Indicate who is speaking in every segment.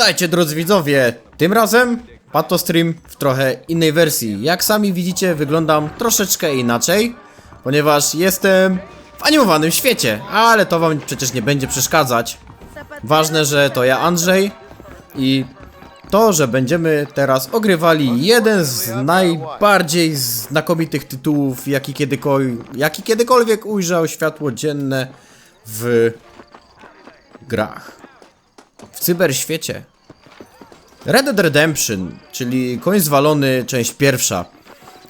Speaker 1: Witajcie drodzy widzowie! Tym razem Patostream w trochę innej wersji. Jak sami widzicie wyglądam troszeczkę inaczej, ponieważ jestem w animowanym świecie, ale to wam przecież nie będzie przeszkadzać. Ważne, że to ja Andrzej i to, że będziemy teraz ogrywali jeden z najbardziej znakomitych tytułów, jaki, kiedykol jaki kiedykolwiek ujrzał światło dzienne w grach. W cyberświecie. Red Dead Redemption, czyli Koń Zwalony, część pierwsza.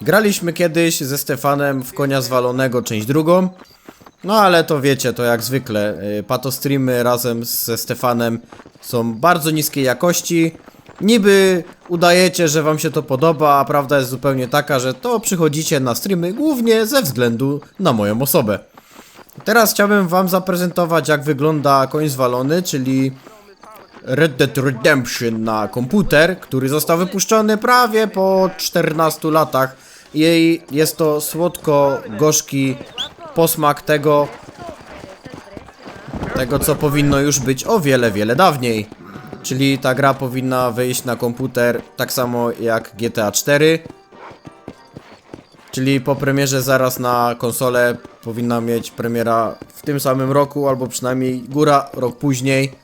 Speaker 1: Graliśmy kiedyś ze Stefanem w Konia Zwalonego, część drugą. No ale to wiecie, to jak zwykle. y, Patostreamy razem ze Stefanem są bardzo niskiej jakości. Niby udajecie, że wam się to podoba, a prawda jest zupełnie taka, że to przychodzicie na streamy głównie ze względu na moją osobę. Teraz chciałbym wam zaprezentować jak wygląda Koń Zwalony, czyli Red Dead Redemption na komputer, który został wypuszczony prawie po 14 latach. I jest to słodko-gorzki posmak tego, tego, co powinno już być o wiele, wiele dawniej. Czyli ta gra powinna wyjść na komputer tak samo jak GTA 4. Czyli po premierze zaraz na konsolę powinna mieć premiera w tym samym roku, albo przynajmniej góra rok później.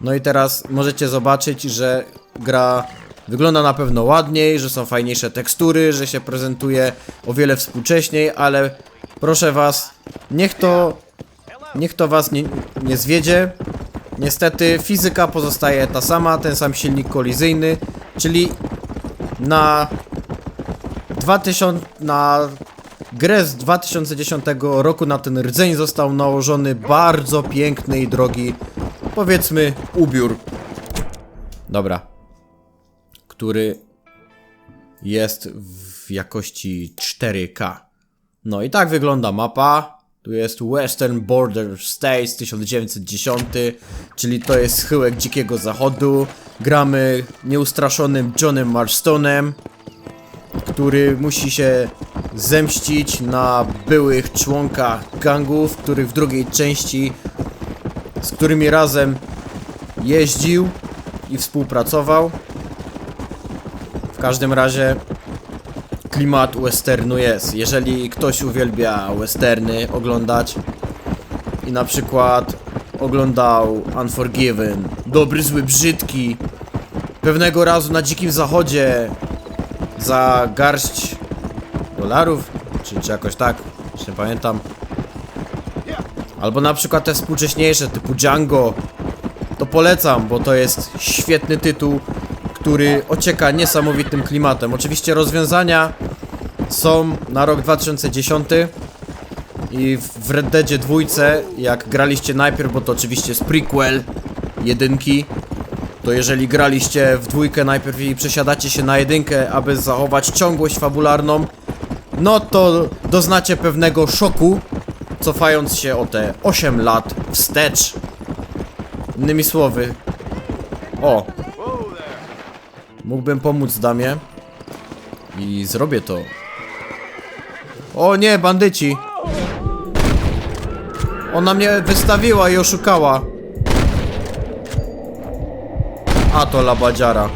Speaker 1: No i teraz możecie zobaczyć, że gra wygląda na pewno ładniej, że są fajniejsze tekstury, że się prezentuje o wiele współcześniej, ale proszę was, niech to niech to was nie, nie zwiedzie. Niestety fizyka pozostaje ta sama, ten sam silnik kolizyjny, czyli na 2000 na grę z 2010 roku na ten rdzeń został nałożony bardzo piękny i drogi powiedzmy ubiór. Dobra. Który jest w jakości 4K. No i tak wygląda mapa. Tu jest Western Border States 1910, czyli to jest schyłek dzikiego zachodu. Gramy nieustraszonym Johnem Marstonem, który musi się zemścić na byłych członkach gangów, których w drugiej części z którymi razem jeździł i współpracował. W każdym razie klimat westernu jest. Jeżeli ktoś uwielbia westerny oglądać i na przykład oglądał Unforgiven, dobry, zły, brzydki, pewnego razu na dzikim zachodzie za garść dolarów, czy, czy jakoś tak, już nie pamiętam. Albo na przykład te współcześniejsze typu Django. To polecam, bo to jest świetny tytuł, który ocieka niesamowitym klimatem. Oczywiście rozwiązania są na rok 2010 i w Red Deadzie dwójce, jak graliście najpierw, bo to oczywiście jest prequel jedynki, to jeżeli graliście w dwójkę najpierw i przesiadacie się na jedynkę, aby zachować ciągłość fabularną, no to doznacie pewnego szoku, cofając się o te 8 lat wstecz. Innymi słowy. O. Mógłbym pomóc damie. I zrobię to. O nie, bandyci. Ona mnie wystawiła i oszukała. A to labadziara.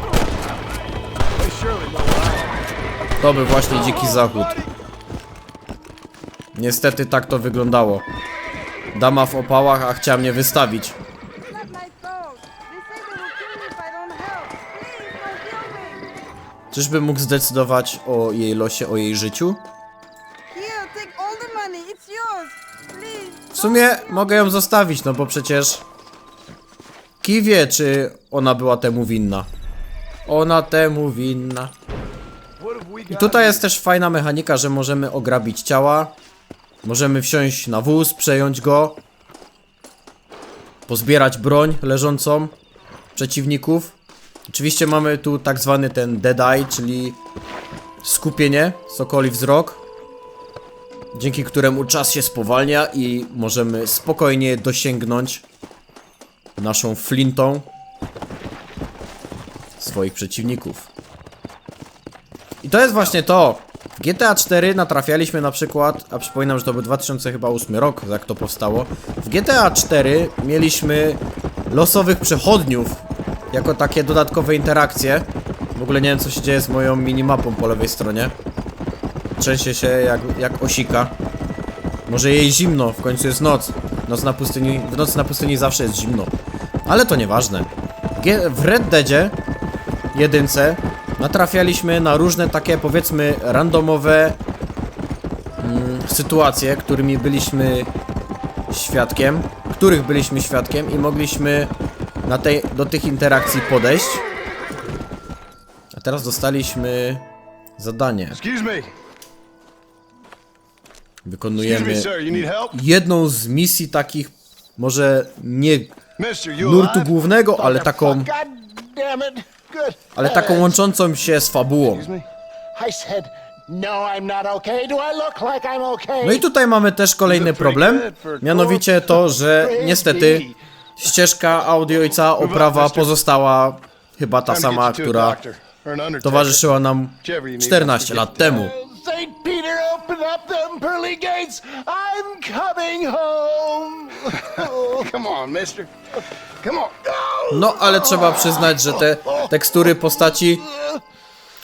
Speaker 1: To był właśnie dziki zachód. Niestety tak to wyglądało. Dama w opałach, a chciała mnie wystawić.
Speaker 2: Let my throat. They say they will kill me if I don't help. Please, don't kill me.
Speaker 1: Czyżby mógł zdecydować o jej losie, o jej życiu? W sumie mogę ją zostawić, no bo przecież... Kij wie, czy ona była temu winna. Ona temu winna. I tutaj jest też fajna mechanika, że możemy ograbić ciała. Możemy wsiąść na wóz, przejąć go. Pozbierać broń leżącą przeciwników. Oczywiście mamy tu tak zwany ten dead eye, czyli skupienie, sokoli wzrok. Dzięki któremu czas się spowalnia i możemy spokojnie dosięgnąć naszą flintą swoich przeciwników. I to jest właśnie to. GTA 4 natrafialiśmy na przykład, a przypominam, że to był 2008 rok, jak to powstało. W GTA 4 mieliśmy losowych przechodniów, jako takie dodatkowe interakcje. W ogóle nie wiem co się dzieje z moją minimapą po lewej stronie. Trzęsie się jak, jak osika. Może jej zimno, w końcu jest noc. Noc na pustyni, w nocy na pustyni zawsze jest zimno. Ale to nieważne. W Red Deadzie jedynce natrafialiśmy na różne takie powiedzmy randomowe mm, sytuacje, którymi byliśmy świadkiem, których byliśmy świadkiem i mogliśmy na tej, do tych interakcji podejść. A teraz dostaliśmy zadanie. Wykonujemy jedną z misji takich, może nie nurtu głównego, ale taką, Ale taką łączącą się z fabułą.
Speaker 3: No, I?
Speaker 1: No i tutaj mamy też kolejny problem, mianowicie to, że niestety ścieżka audio i cała oprawa pozostała chyba ta sama, która towarzyszyła nam 14 lat temu.
Speaker 3: St. Peter, open up them pearly gates. I'm coming home.
Speaker 4: Come on, mister. Come on.
Speaker 1: No, ale trzeba przyznać, że te tekstury postaci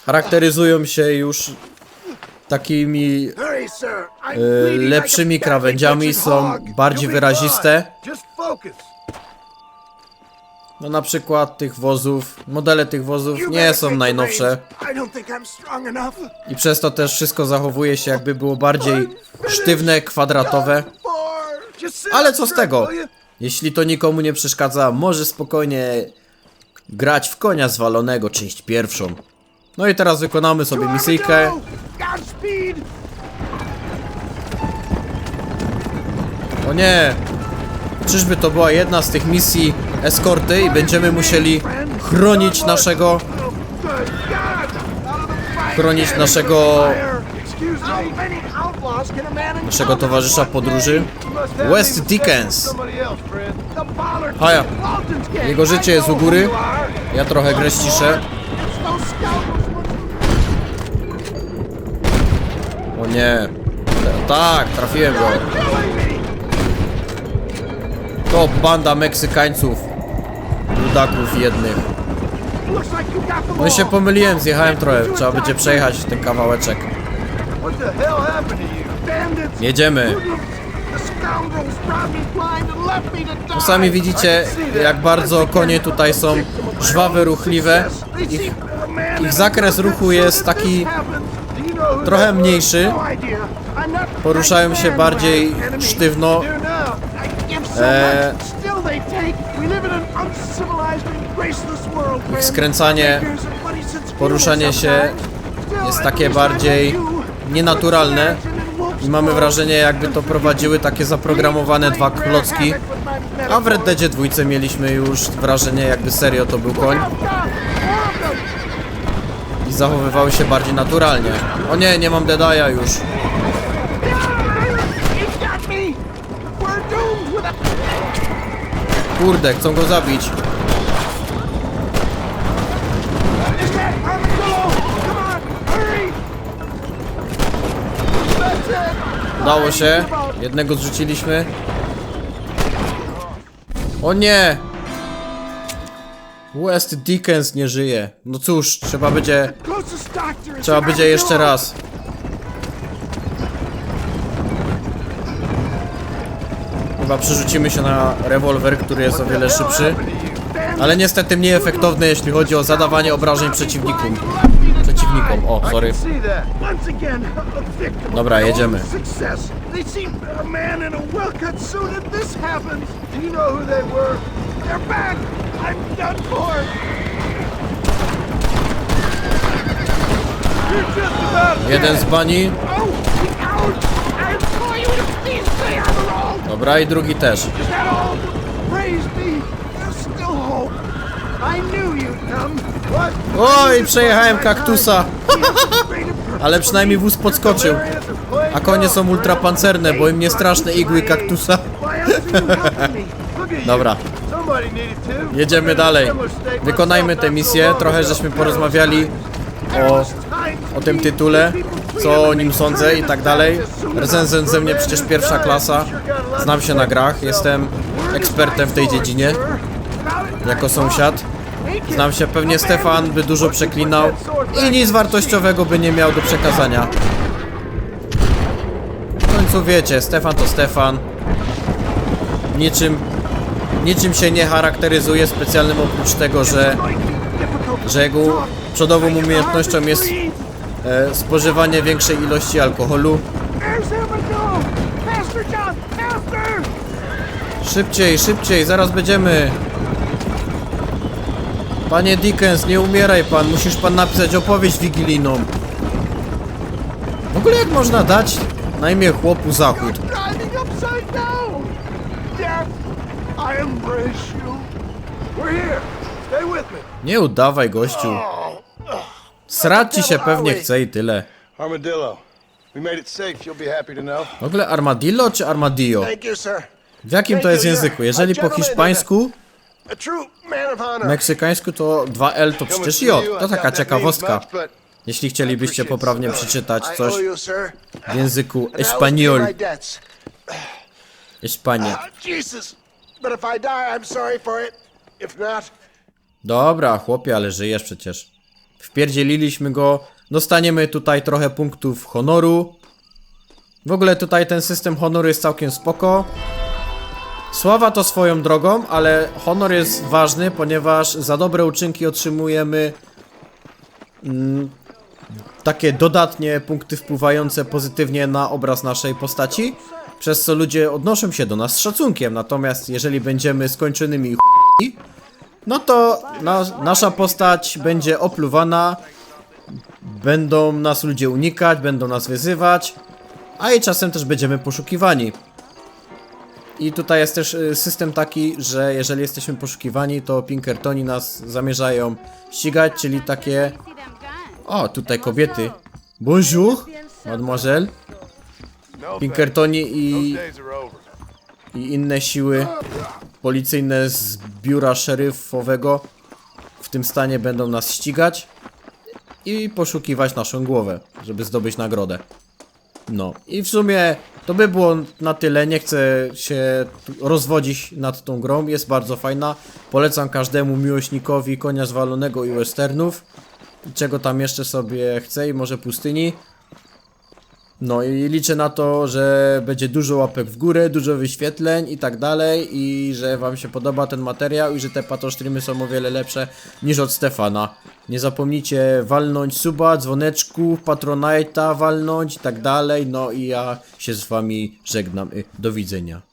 Speaker 1: charakteryzują się już takimi e, lepszymi krawędziami, są bardziej wyraziste. No na przykład tych wozów, modele tych wozów nie są najnowsze.
Speaker 4: I
Speaker 1: przez to też wszystko zachowuje się jakby było bardziej sztywne, kwadratowe. Ale co z tego? Jeśli to nikomu nie przeszkadza, może spokojnie grać w konia zwalonego, część pierwszą. No i teraz wykonamy sobie misyjkę. O nie! Czyżby to była jedna z tych misji eskorty i będziemy musieli chronić naszego, chronić naszego, naszego towarzysza podróży? West Dickens. Haja. Jego życie jest u góry. Ja trochę grę ściszę. O nie. Tak, trafiłem go. To banda Meksykańców. Ludaków jednych. No się pomyliłem, zjechałem trochę. Trzeba będzie przejechać ten kawałeczek. Jedziemy. Sami widzicie, jak bardzo konie tutaj są żwawe, ruchliwe. Ich, ich zakres ruchu jest taki trochę mniejszy. Poruszają się bardziej sztywno. Eee,
Speaker 4: Ich
Speaker 1: skręcanie, poruszanie się jest takie bardziej nienaturalne i mamy wrażenie jakby to prowadziły takie zaprogramowane dwa klocki. A w Red Deadzie dwójce mieliśmy już wrażenie jakby serio to był koń i zachowywały się bardziej naturalnie. O nie, nie mam Dedaja już. Kurde, chcą go zabić. Udało się. Jednego zrzuciliśmy. O nie! West Dickens nie żyje. No cóż, trzeba będzie... Trzeba będzie jeszcze raz. Chyba przerzucimy się na rewolwer, który jest o wiele szybszy. Ale niestety mniej efektowny, jeśli chodzi o zadawanie obrażeń przeciwnikom. Przeciwnikom, o, sorry. Dobra, jedziemy. Jeden z bani.
Speaker 4: Oh.
Speaker 1: Dobra, i drugi też.
Speaker 4: I knew you'd come.
Speaker 1: Oj, przejechałem kaktusa. Ale przynajmniej wóz podskoczył. A konie są ultrapancerne, bo im nie straszne igły kaktusa. Dobra. Jedziemy dalej. Wykonajmy tę misję. Trochę żeśmy porozmawiali o, o tym tytule, co o nim sądzę i tak dalej. Recenzent ze mnie przecież pierwsza klasa. Znam się na grach, jestem ekspertem w tej dziedzinie. Jako sąsiad. Znam się, pewnie Stefan by dużo przeklinał i nic wartościowego by nie miał do przekazania. W końcu wiecie, Stefan to Stefan. Niczym, niczym się nie charakteryzuje specjalnym oprócz tego, że, że jego przodową umiejętnością jest e, spożywanie większej ilości alkoholu. Szybciej, szybciej, zaraz będziemy. Panie Dickens, nie umieraj pan, musisz pan napisać opowieść wigilijną. W ogóle jak można dać na imię chłopu zachód? Nie udawaj gościu. Srać ci się pewnie chce i tyle. W ogóle armadillo czy armadillo? W jakim to jest języku? Jeżeli po hiszpańsku,
Speaker 3: Honor.
Speaker 1: meksykańsku to 2L to przecież J. To taka ciekawostka. Jeśli chcielibyście poprawnie przeczytać coś w języku
Speaker 3: it. If not,
Speaker 1: Dobra, chłopie, ale żyjesz przecież. Wpierdzieliliśmy go. Dostaniemy tutaj trochę punktów honoru. W ogóle tutaj ten system honoru jest całkiem spoko. Sława to swoją drogą, ale honor jest ważny, ponieważ za dobre uczynki otrzymujemy mm, takie dodatnie punkty wpływające pozytywnie na obraz naszej postaci, przez co ludzie odnoszą się do nas z szacunkiem. Natomiast jeżeli będziemy skończonymi no to na, nasza postać będzie opluwana, będą nas ludzie unikać, będą nas wyzywać, a i czasem też będziemy poszukiwani. I tutaj jest też y, system taki, że jeżeli jesteśmy poszukiwani, to Pinkertoni nas zamierzają ścigać, czyli takie... O, tutaj kobiety. Bonjour, mademoiselle. Pinkertoni i, i inne siły policyjne z biura szeryfowego w tym stanie będą nas ścigać i poszukiwać naszą głowę, żeby zdobyć nagrodę. No i w sumie to by było na tyle. Nie chcę się rozwodzić nad tą grą. Jest bardzo fajna. Polecam każdemu miłośnikowi konia zwalonego i westernów. Czego tam jeszcze sobie chce i może pustyni. No i liczę na to, że będzie dużo łapek w górę, dużo wyświetleń i tak dalej i że wam się podoba ten materiał i że te patosztreamy są o wiele lepsze niż od Stefana. Nie zapomnijcie walnąć suba, dzwoneczku, patronite'a walnąć i tak dalej. No i ja się z wami żegnam. y, Do widzenia.